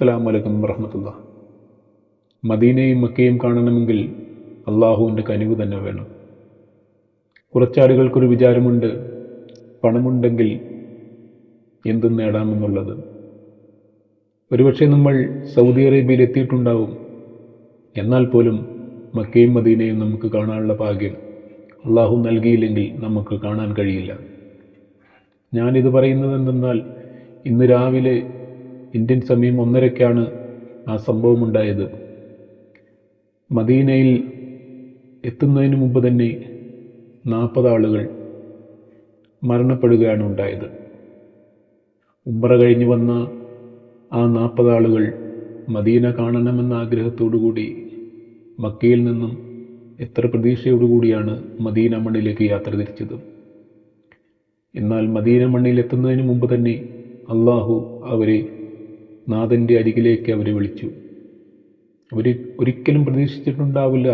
അസ്സലാമലൈക്കും വറഹമത്തുള്ള. മദീനയും മക്കയും കാണണമെങ്കിൽ അള്ളാഹുവിന്റെ കനിവ് തന്നെ വേണം. കുറച്ചാളുകൾക്കൊരു വിചാരമുണ്ട് പണമുണ്ടെങ്കിൽ എന്തും നേടാമെന്നുള്ളത്. ഒരുപക്ഷെ നമ്മൾ സൗദി അറേബ്യയിൽ എത്തിയിട്ടുണ്ടാവും എന്നാൽ പോലും മക്കയും മദീനയും നമുക്ക് കാണാനുള്ള ഭാഗ്യം അള്ളാഹു നൽകിയില്ലെങ്കിൽ നമുക്ക് കാണാൻ കഴിയില്ല. ഞാനിത് പറയുന്നത് എന്തെന്നാൽ ഇന്ന് രാവിലെ ഇന്ത്യൻ സമയം ഒന്നരയ്ക്കാണ് ആ സംഭവം ഉണ്ടായത് മദീനയിൽ എത്തുന്നതിന് മുമ്പ് തന്നെ നാൽപ്പത് ആളുകൾ മരണപ്പെടുകയാണ് ഉണ്ടായത്. ഉംറ കഴിഞ്ഞു വന്ന ആ നാൽപ്പത് ആളുകൾ മദീന കാണണമെന്ന ആഗ്രഹത്തോടു കൂടി മക്കയിൽ നിന്നും എത്ര പ്രതീക്ഷയോടുകൂടിയാണ് മദീന മണ്ണിലേക്ക് യാത്ര തിരിച്ചത്. എന്നാൽ മദീന മണ്ണിൽ എത്തുന്നതിന് മുമ്പ് തന്നെ അള്ളാഹു അവരെ നാഥന്റെ അരികിലേക്ക് അവരെ വിളിച്ചു. അവർ ഒരിക്കലും പ്രതീക്ഷിച്ചിട്ടുണ്ടാവില്ല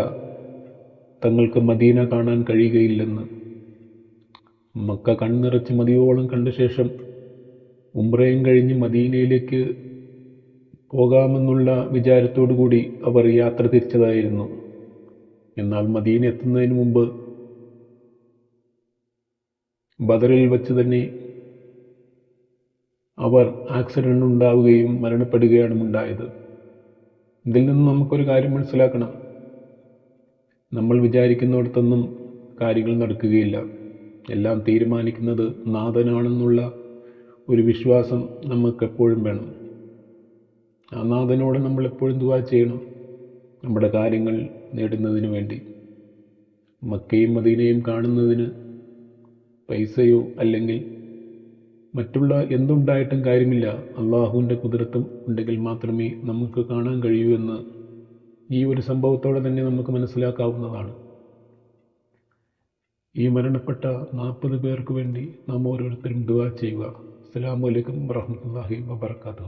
തങ്ങൾക്ക് മദീന കാണാൻ കഴിയുകയില്ലെന്ന്. മക്ക കണ്ണിറച്ച് മതിയോളം കണ്ട ശേഷം ഉംറയും കഴിഞ്ഞ് മദീനയിലേക്ക് പോകാമെന്നുള്ള വിചാരത്തോടു കൂടി അവർ യാത്ര തിരിച്ചതായിരുന്നു. എന്നാൽ മദീന എത്തുന്നതിന് മുമ്പ് ബദറിൽ വച്ച് തന്നെ അവർ ആക്സിഡന്റ് ഉണ്ടാവുകയും മരണപ്പെടുകയാണ് ഉണ്ടായത്. ഇതിൽ നിന്ന് നമുക്കൊരു കാര്യം മനസ്സിലാക്കണം. നമ്മൾ വിചാരിക്കുന്നിടത്തൊന്നും കാര്യങ്ങൾ നടക്കുകയില്ല. എല്ലാം തീരുമാനിക്കുന്നത് നാഥനാണെന്നുള്ള ഒരു വിശ്വാസം നമുക്ക് എപ്പോഴും വേണം. ആ നാഥനോട് നമ്മൾ എപ്പോഴും ദുവാ ചെയ്യണം. നമ്മുടെ കാര്യങ്ങൾ നേടുന്നതിന് വേണ്ടി. മക്കയും മദീനയും കാണുന്നതിന് പൈസയോ അല്ലെങ്കിൽ മറ്റുള്ള എന്തുണ്ടായിട്ടും കാര്യമില്ല. അള്ളാഹുവിന്റെ കുതിരത്തും ഉണ്ടെങ്കിൽ മാത്രമേ നമുക്ക് കാണാൻ കഴിയൂ എന്ന് ഈ ഒരു സംഭവത്തോടെ തന്നെ നമുക്ക് മനസ്സിലാക്കാവുന്നതാണ്. ഈ മരണപ്പെട്ട നാൽപ്പത് പേർക്ക് വേണ്ടി നാം ഓരോരുത്തരും ദുവാ ചെയ്യുക. അസ്സാം വലൈക്കും വാഹമത്തല്ലാഹി വാബർക്കാത്തു